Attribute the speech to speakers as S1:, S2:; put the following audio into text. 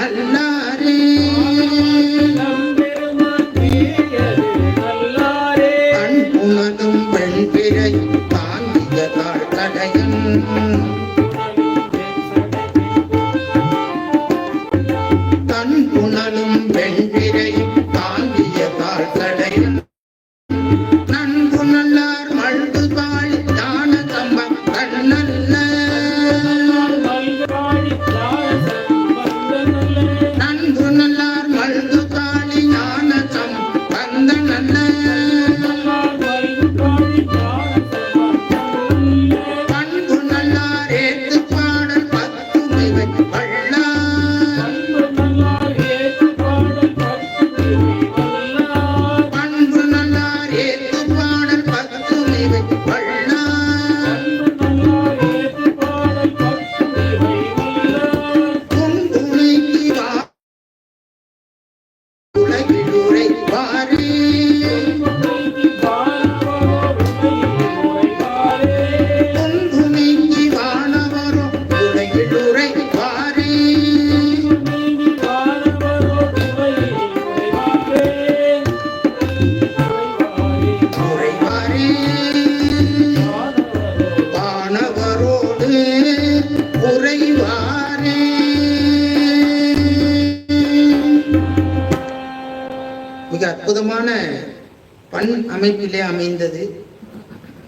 S1: நல்லாரே. அன்புணரும் பெண் பிறை தாங்கிய நாள் கடையன். தன் புணலும் பெண் மிக அற்புதமான பண் அமைப்பிலே அமைந்தது.